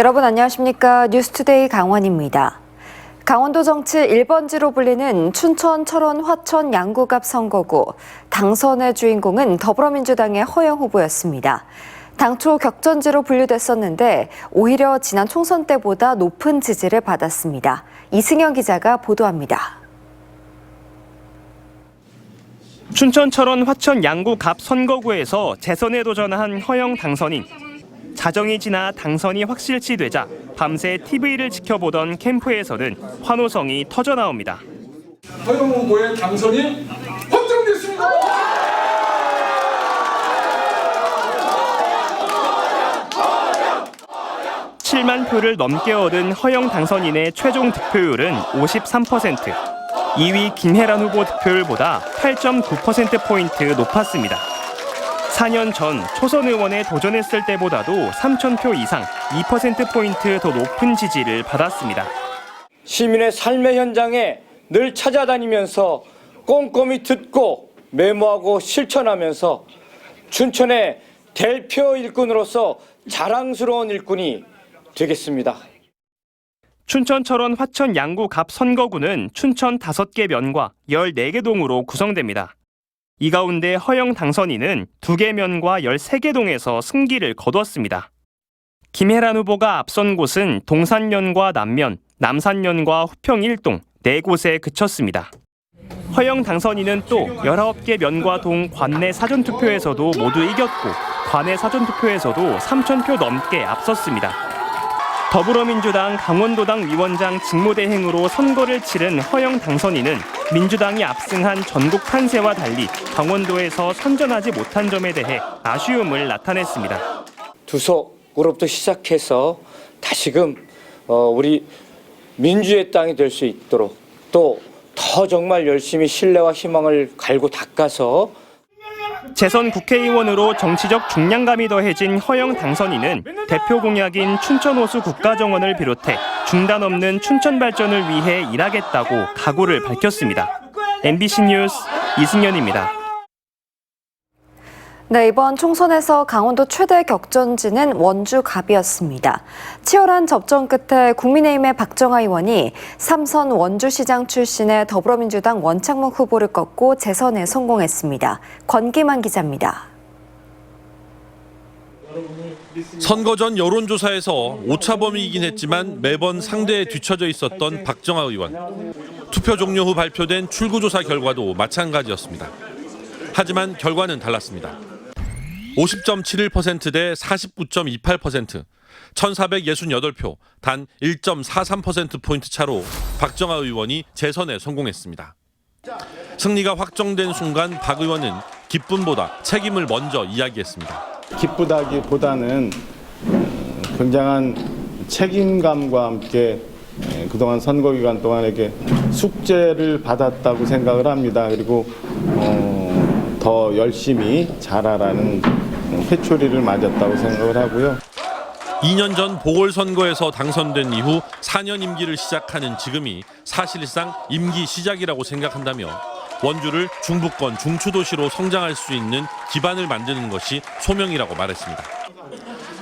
여러분 안녕하십니까? 뉴스투데이 강원입니다. 강원도 정치 1번지로 불리는 춘천, 철원, 화천, 양구갑 선거구. 당선의 주인공은 더불어민주당의 허영 후보였습니다. 당초 격전지로 분류됐었는데 오히려 지난 총선 때보다 높은 지지를 받았습니다. 이승현 기자가 보도합니다. 춘천, 철원, 화천, 양구, 갑 선거구에서 재선에 도전한 허영 당선인. 자정이 지나 당선이 확실치 되자 밤새 TV를 지켜보던 캠프에서는 환호성이 터져 나옵니다. 허영 후보의 당선이 확정됐습니다. 7만 표를 넘게 얻은 허영 당선인의 최종 득표율은 53%. 2위 김혜란 후보 득표율보다 8.9%포인트 높았습니다. 4년 전 초선 의원에 도전했을 때보다도 3,000표 이상 2%포인트 더 높은 지지를 받았습니다. 시민의 삶의 현장에 늘 찾아다니면서 꼼꼼히 듣고 메모하고 실천하면서 춘천의 대표 일꾼으로서 자랑스러운 일꾼이 되겠습니다. 춘천, 철원, 화천, 양구, 갑 선거구는 춘천 5개 면과 14개 동으로 구성됩니다. 이 가운데 허영 당선인은 2개 면과 13개 동에서 승기를 거뒀습니다. 김혜란 후보가 앞선 곳은 동산면과 남면, 남산면과 후평 1동 4곳에 그쳤습니다. 허영 당선인은 또 19개 면과 동 관내 사전투표에서도 모두 이겼고 관내 사전투표에서도 3,000표 넘게 앞섰습니다. 더불어민주당 강원도당 위원장 직무대행으로 선거를 치른 허영 당선인은 민주당이 압승한 전국 판세와 달리 강원도에서 선전하지 못한 점에 대해 아쉬움을 나타냈습니다. 두속으로부터 시작해서 다시금 어, 우리 민주의 땅이 될 수 있도록 또 더 정말 열심히 신뢰와 희망을 갈고 닦아서 재선 국회의원으로 정치적 중량감이 더해진 허영 당선인은 대표 공약인 춘천 호수 국가정원을 비롯해 중단 없는 춘천 발전을 위해 일하겠다고 각오를 밝혔습니다. MBC 뉴스 이승현입니다. 네, 이번 총선에서 강원도 최대 격전지는 원주 갑이었습니다. 치열한 접전 끝에 국민의힘의 박정아 의원이 삼선 원주시장 출신의 더불어민주당 원창목 후보를 꺾고 재선에 성공했습니다. 권기만 기자입니다. 선거 전 여론조사에서 오차범위이긴 했지만 매번 상대에 뒤처져 있었던 박정아 의원. 투표 종료 후 발표된 출구조사 결과도 마찬가지였습니다. 하지만 결과는 달랐습니다. 50.71%대 49.28%, 1,468표, 단 1.43%포인트 차로 박정아 의원이 재선에 성공했습니다. 승리가 확정된 순간 박 의원은 기쁨보다 책임을 먼저 이야기했습니다. 기쁘다기보다는 어, 굉장한 책임감과 함께 에, 그동안 선거 기간 동안에게 숙제를 받았다고 생각을 합니다. 그리고 어, 더 열심히 잘하라는 어, 회초리를 맞았다고 생각을 하고요. 2년 전 보궐선거에서 당선된 이후 4년 임기를 시작하는 지금이 사실상 임기 시작이라고 생각한다며 원주를 중부권 중추도시로 성장할 수 있는 기반을 만드는 것이 소명이라고 말했습니다.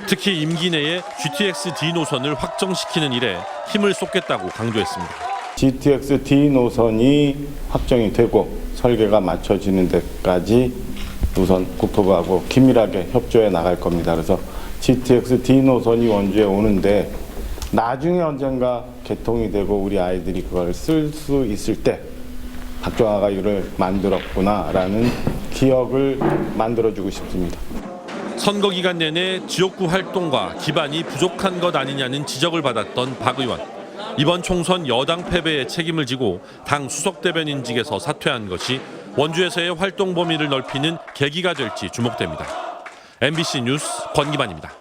특히 임기 내에 GTX D 노선을 확정시키는 일에 힘을 쏟겠다고 강조했습니다. GTX D 노선이 확정이 되고 설계가 맞춰지는 데까지 우선 국토부하고 긴밀하게 협조해 나갈 겁니다. 그래서 GTX D 노선이 원주에 오는데 나중에 언젠가 개통이 되고 우리 아이들이 그걸 쓸 수 있을 때 박정아가 이를 만들었구나라는 기억을 만들어주고 싶습니다. 선거 기간 내내 지역구 활동과 기반이 부족한 것 아니냐는 지적을 받았던 박 의원. 이번 총선 여당 패배에 책임을 지고 당 수석 대변인직에서 사퇴한 것이 원주에서의 활동 범위를 넓히는 계기가 될지 주목됩니다. MBC 뉴스 권기만입니다.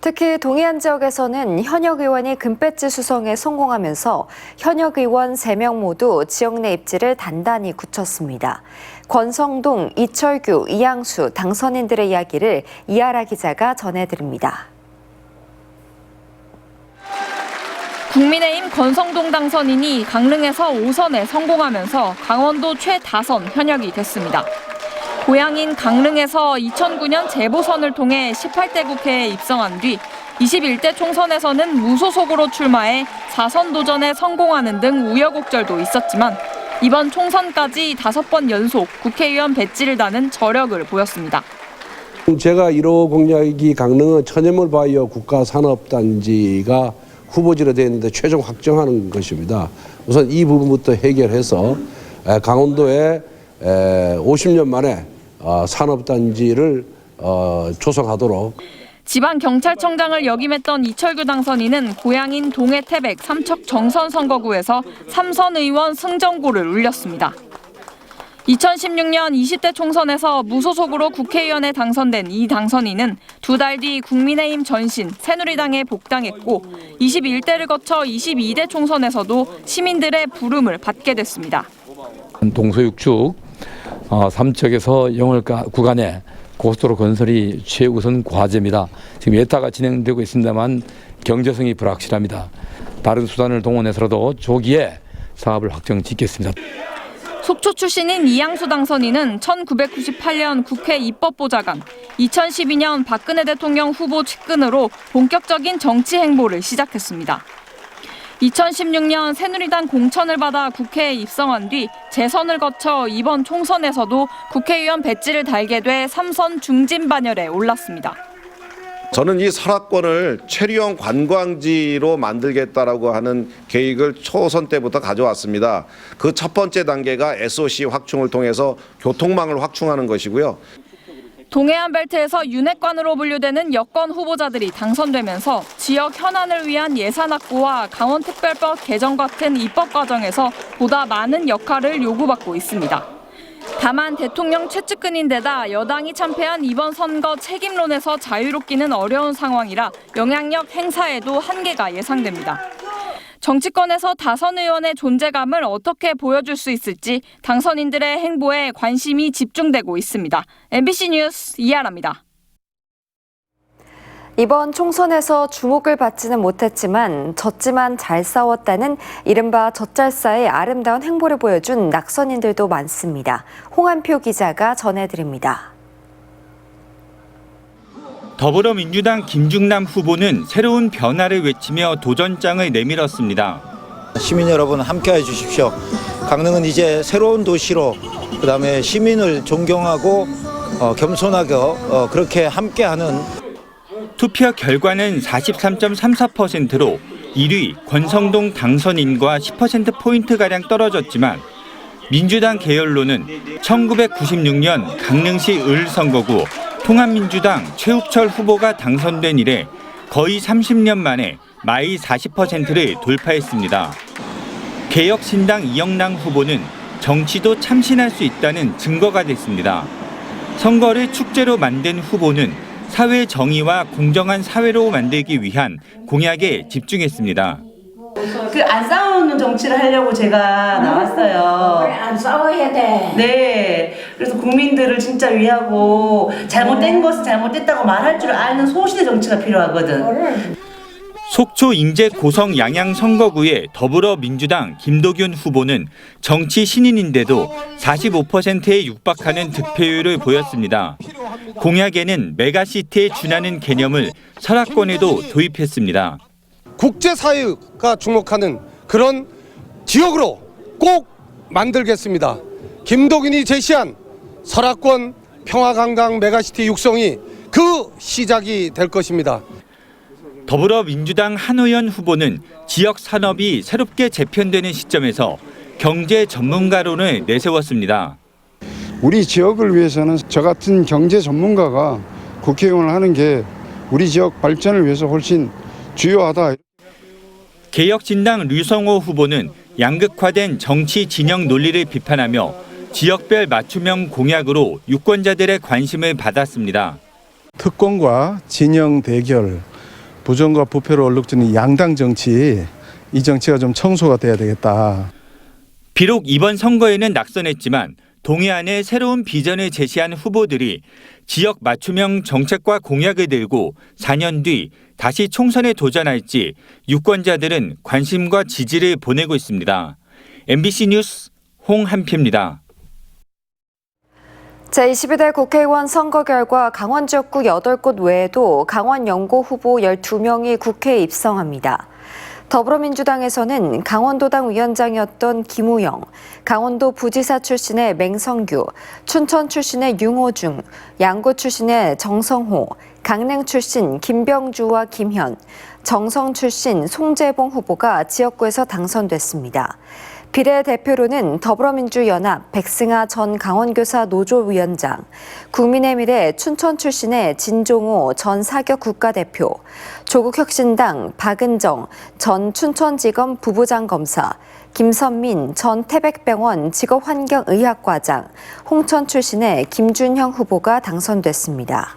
특히 동해안 지역에서는 현역 의원이 금배지 수성에 성공하면서 현역 의원 3명 모두 지역 내 입지를 단단히 굳혔습니다. 권성동, 이철규, 이양수 당선인들의 이야기를 이하라 기자가 전해드립니다. 국민의힘 권성동 당선인이 강릉에서 5선에 성공하면서 강원도 최다선 현역이 됐습니다. 고향인 강릉에서 2009년 재보선을 통해 18대 국회에 입성한 뒤 21대 총선에서는 무소속으로 출마해 4선 도전에 성공하는 등 우여곡절도 있었지만 이번 총선까지 다섯 번 연속 국회의원 배지를 다는 저력을 보였습니다. 제가 1호 공약이 강릉은 천연물 바이오 국가 산업 단지가 후보지로 되어 있는데 최종 확정하는 것입니다. 우선 이 부분부터 해결해서 에, 강원도에 50년 만에 어, 산업단지를 어, 조성하도록 지방경찰청장을 역임했던 이철규 당선인은 고향인 동해 태백 삼척 정선 선거구에서 삼선 의원 승정고를 울렸습니다. 2016년 20대 총선에서 무소속으로 국회의원에 당선된 이 당선인은 두 달 뒤 국민의힘 전신 새누리당에 복당했고 21대를 거쳐 22대 총선에서도 시민들의 부름을 받게 됐습니다. 동서육축 어, 삼척에서 영월 구간에 고속도로 건설이 최우선 과제입니다. 지금 예타가 진행되고 있습니다만 경제성이 불확실합니다. 다른 수단을 동원해서라도 조기에 사업을 확정 짓겠습니다. 속초 출신인 이양수 당선인은 1998년 국회 입법보좌관, 2012년 박근혜 대통령 후보 측근으로 본격적인 정치 행보를 시작했습니다. 2016년 새누리당 공천을 받아 국회에 입성한 뒤 재선을 거쳐 이번 총선에서도 국회의원 배지를 달게 돼 삼선 중진 반열에 올랐습니다. 저는 이 설악권을 체류형 관광지로 만들겠다라고 하는 계획을 초선 때부터 가져왔습니다. 그 첫 번째 단계가 SOC 확충을 통해서 교통망을 확충하는 것이고요. 동해안 벨트에서 윤핵관으로 분류되는 여권 후보자들이 당선되면서 지역 현안을 위한 예산 확보와 강원특별법 개정 같은 입법 과정에서 보다 많은 역할을 요구받고 있습니다. 다만 대통령 최측근인데다 여당이 참패한 이번 선거 책임론에서 자유롭기는 어려운 상황이라 영향력 행사에도 한계가 예상됩니다. 정치권에서 다선 의원의 존재감을 어떻게 보여줄 수 있을지 당선인들의 행보에 관심이 집중되고 있습니다. MBC 뉴스 이하라입니다. 이번 총선에서 주목을 받지는 못했지만 졌지만 잘 싸웠다는 이른바 젖잘싸의 아름다운 행보를 보여준 낙선인들도 많습니다. 홍한표 기자가 전해드립니다. 더불어민주당 김중남 후보는 새로운 변화를 외치며 도전장을 내밀었습니다. 시민 여러분 함께해 주십시오. 강릉은 이제 새로운 도시로 그다음에 시민을 존경하고 어, 겸손하게 어, 그렇게 함께하는 투표 결과는 43.34%로 1위 권성동 당선인과 10%포인트가량 떨어졌지만 민주당 계열로는 1996년 강릉시 을 선거구 통합민주당 최욱철 후보가 당선된 이래 거의 30년 만에 마이 40%를 돌파했습니다. 개혁신당 이영랑 후보는 정치도 참신할 수 있다는 증거가 됐습니다. 선거를 축제로 만든 후보는 사회 정의와 공정한 사회로 만들기 위한 공약에 집중했습니다. 그 안 싸우는 정치를 하려고 제가 나왔어요. 안 싸워야 돼. 네. 그래서 국민들을 진짜 위하고 잘못된 것은 잘못됐다고 말할 줄 아는 소신의 정치가 필요하거든. 속초 인제 고성 양양 선거구의 더불어민주당 김도균 후보는 정치 신인인데도 45%에 육박하는 득표율을 보였습니다. 공약에는 메가시티에 준하는 개념을 설악권에도 도입했습니다. 국제사회가 주목하는 그런 지역으로 꼭 만들겠습니다. 김도균이 제시한 설악권 평화관광 메가시티 육성이 그 시작이 될 것입니다. 더불어민주당 한호연 후보는 지역 산업이 새롭게 재편되는 시점에서 경제 전문가론을 내세웠습니다. 우리 지역을 위해서는 저 같은 경제 전문가가 국회의원을 하는 게 우리 지역 발전을 위해서 훨씬 주요하다. 개혁진당 류성호 후보는 양극화된 정치 진영 논리를 비판하며 지역별 맞춤형 공약으로 유권자들의 관심을 받았습니다. 특권과 진영 대결, 부정과 부패로 얼룩지는 양당 정치, 이 정치가 좀 청소가 돼야 되겠다. 비록 이번 선거에는 낙선했지만 동해안의 새로운 비전을 제시한 후보들이 지역 맞춤형 정책과 공약을 들고 4년 뒤 다시 총선에 도전할지 유권자들은 관심과 지지를 보내고 있습니다. MBC 뉴스 홍한표입니다. 제22대 국회의원 선거 결과 강원 지역구 8곳 외에도 강원 연고 후보 12명이 국회에 입성합니다. 더불어민주당에서는 강원도당 위원장이었던 김우영, 강원도 부지사 출신의 맹성규, 춘천 출신의 윤호중, 양구 출신의 정성호, 강릉 출신 김병주와 김현, 정성 출신 송재봉 후보가 지역구에서 당선됐습니다. 비례대표로는 더불어민주연합 백승아 전 강원교사 노조위원장, 국민의미래 춘천 출신의 진종호 전 사격 국가대표, 조국혁신당 박은정 전 춘천지검 부부장검사, 김선민 전 태백병원 직업환경의학과장, 홍천 출신의 김준형 후보가 당선됐습니다.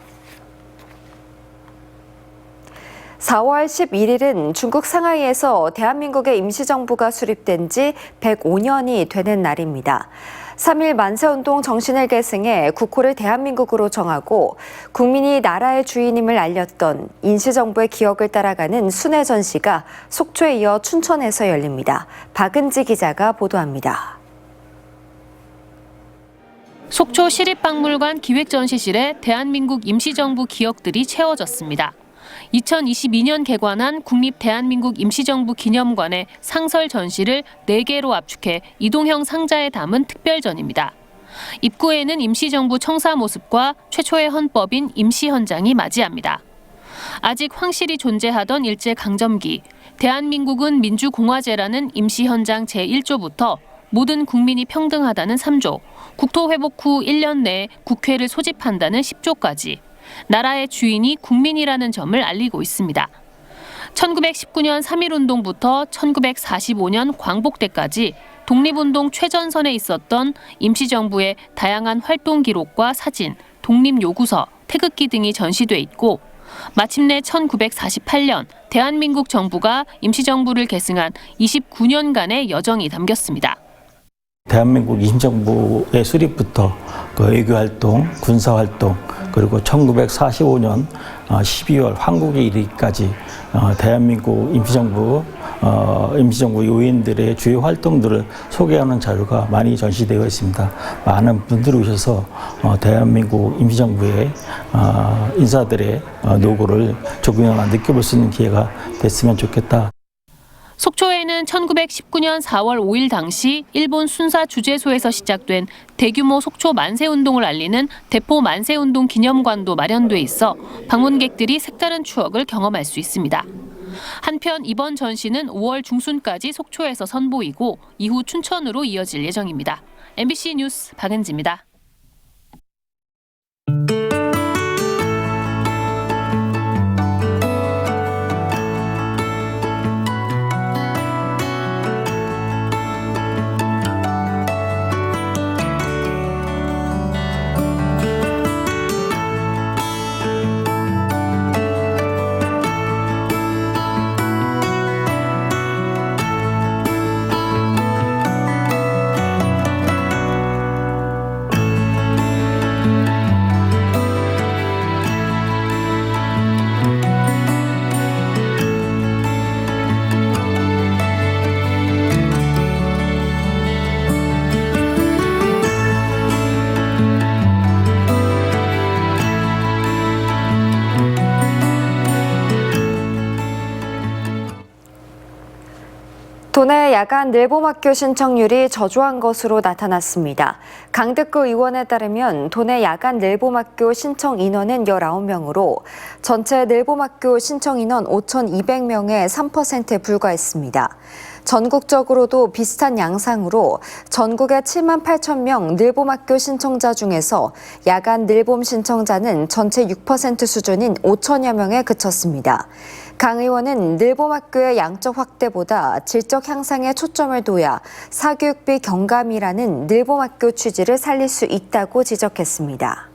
4월 11일은 중국 상하이에서 대한민국의 임시정부가 수립된 지 105년이 되는 날입니다. 3일 만세운동 정신을 계승해 국호를 대한민국으로 정하고 국민이 나라의 주인임을 알렸던 임시정부의 기억을 따라가는 순회 전시가 속초에 이어 춘천에서 열립니다. 박은지 기자가 보도합니다. 속초 시립박물관 기획전시실에 대한민국 임시정부 기억들이 채워졌습니다. 2022년 개관한 국립 대한민국 임시정부 기념관의 상설 전시를 4개로 압축해 이동형 상자에 담은 특별전입니다. 입구에는 임시정부 청사 모습과 최초의 헌법인 임시 헌장이 맞이합니다. 아직 황실이 존재하던 일제 강점기, 대한민국은 민주공화제라는 임시 헌장 제1조부터 모든 국민이 평등하다는 3조, 국토 회복 후 1년 내에 국회를 소집한다는 10조까지 나라의 주인이 국민이라는 점을 알리고 있습니다. 1919년 3.1운동부터 1945년 광복대까지 독립운동 최전선에 있었던 임시정부의 다양한 활동 기록과 사진, 독립요구서, 태극기 등이 전시돼 있고 마침내 1948년 대한민국 정부가 임시정부를 계승한 29년간의 여정이 담겼습니다. 대한민국 임시정부의 수립부터 그 외교활동, 군사활동, 그리고 1945년 12월 한국에 이르기까지 어, 대한민국 임시정부 어, 임시정부 요인들의 주요 활동들을 소개하는 자료가 많이 전시되어 있습니다. 많은 분들이 오셔서 어, 대한민국 임시정부의 인사들의 노고를 조금이나마 느껴볼 수 있는 기회가 됐으면 좋겠다. 속초에는 1919년 4월 5일 당시 일본 순사 주재소에서 시작된 대규모 속초 만세 운동을 알리는 대포 만세 운동 기념관도 마련돼 있어 방문객들이 색다른 추억을 경험할 수 있습니다. 한편 이번 전시는 5월 중순까지 속초에서 선보이고 이후 춘천으로 이어질 예정입니다. MBC 뉴스 박은지입니다. 도내 야간 늘봄학교 신청률이 저조한 것으로 나타났습니다. 강득구 의원에 따르면 도내 야간 늘봄학교 신청 인원은 19명으로 전체 늘봄학교 신청 인원 5,200명의 3%에 불과했습니다. 전국적으로도 비슷한 양상으로 전국의 7만 8천 명 늘봄학교 신청자 중에서 야간 늘봄 신청자는 전체 6% 수준인 5천여 명에 그쳤습니다. 강 의원은 늘봄학교의 양적 확대보다 질적 향상에 초점을 둬야 사교육비 경감이라는 늘봄학교 취지를 살릴 수 있다고 지적했습니다.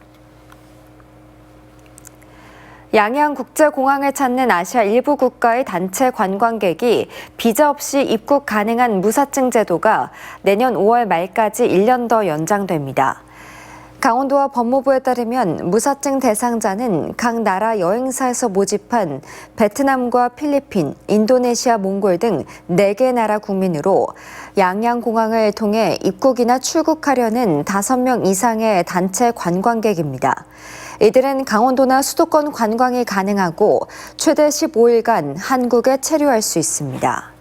양양국제공항을 찾는 아시아 일부 국가의 단체 관광객이 비자 없이 입국 가능한 무사증 제도가 내년 5월 말까지 1년 더 연장됩니다. 강원도와 법무부에 따르면 무사증 대상자는 각 나라 여행사에서 모집한 베트남과 필리핀, 인도네시아, 몽골 등 4개 나라 국민으로 양양공항을 통해 입국이나 출국하려는 5명 이상의 단체 관광객입니다. 이들은 강원도나 수도권 관광이 가능하고 최대 15일간 한국에 체류할 수 있습니다.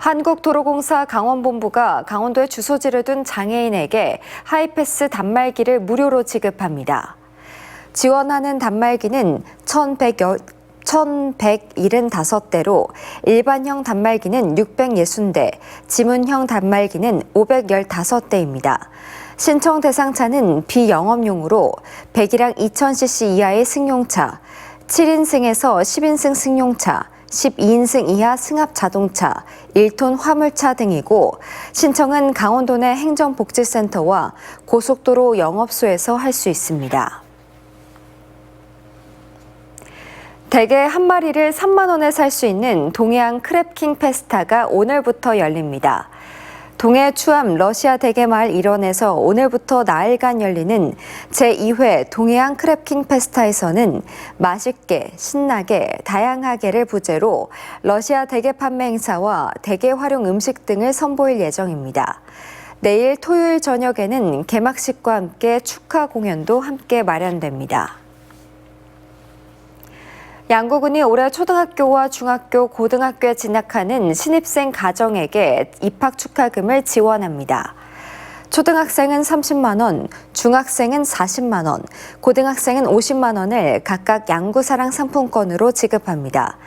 한국도로공사 강원본부가 강원도에 주소지를 둔 장애인에게 하이패스 단말기를 무료로 지급합니다. 지원하는 단말기는 1175대로 일반형 단말기는 660대, 지문형 단말기는 515대입니다. 신청 대상차는 비영업용으로 100이랑 2000cc 이하의 승용차, 7인승에서 10인승 승용차, 12인승 이하 승합 자동차, 1톤 화물차 등이고 신청은 강원도 내 행정복지센터와 고속도로 영업소에서 할 수 있습니다. 대게 한 마리를 3만 원에 살 수 있는 동해안 크랩킹 페스타가 오늘부터 열립니다. 동해 추암 러시아 대게마을 일원에서 오늘부터 나흘간 열리는 제2회 동해안 크랩킹 페스타에서는 맛있게, 신나게, 다양하게를 부제로 러시아 대게 판매 행사와 대게 활용 음식 등을 선보일 예정입니다. 내일 토요일 저녁에는 개막식과 함께 축하 공연도 함께 마련됩니다. 양구군이 올해 초등학교와 중학교, 고등학교에 진학하는 신입생 가정에게 입학 축하금을 지원합니다. 초등학생은 30만 원, 중학생은 40만 원, 고등학생은 50만 원을 각각 양구사랑 상품권으로 지급합니다.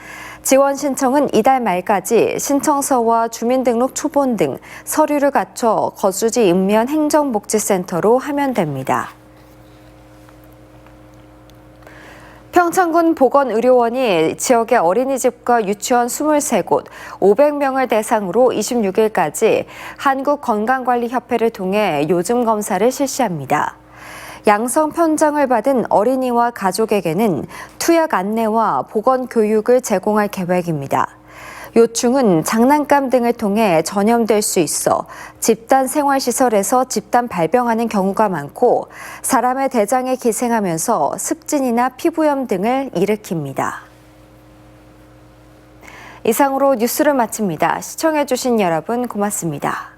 지원 신청은 이달 말까지 신청서와 주민등록 초본 등 서류를 갖춰 거주지 읍면 행정복지센터로 하면 됩니다. 평창군 보건의료원이 지역의 어린이집과 유치원 23곳, 500명을 대상으로 26일까지 한국건강관리협회를 통해 요즘 검사를 실시합니다. 양성 편장을 받은 어린이와 가족에게는 투약 안내와 보건 교육을 제공할 계획입니다. 요충은 장난감 등을 통해 전염될 수 있어 집단 생활시설에서 집단 발병하는 경우가 많고 사람의 대장에 기생하면서 습진이나 피부염 등을 일으킵니다. 이상으로 뉴스를 마칩니다. 시청해주신 여러분 고맙습니다.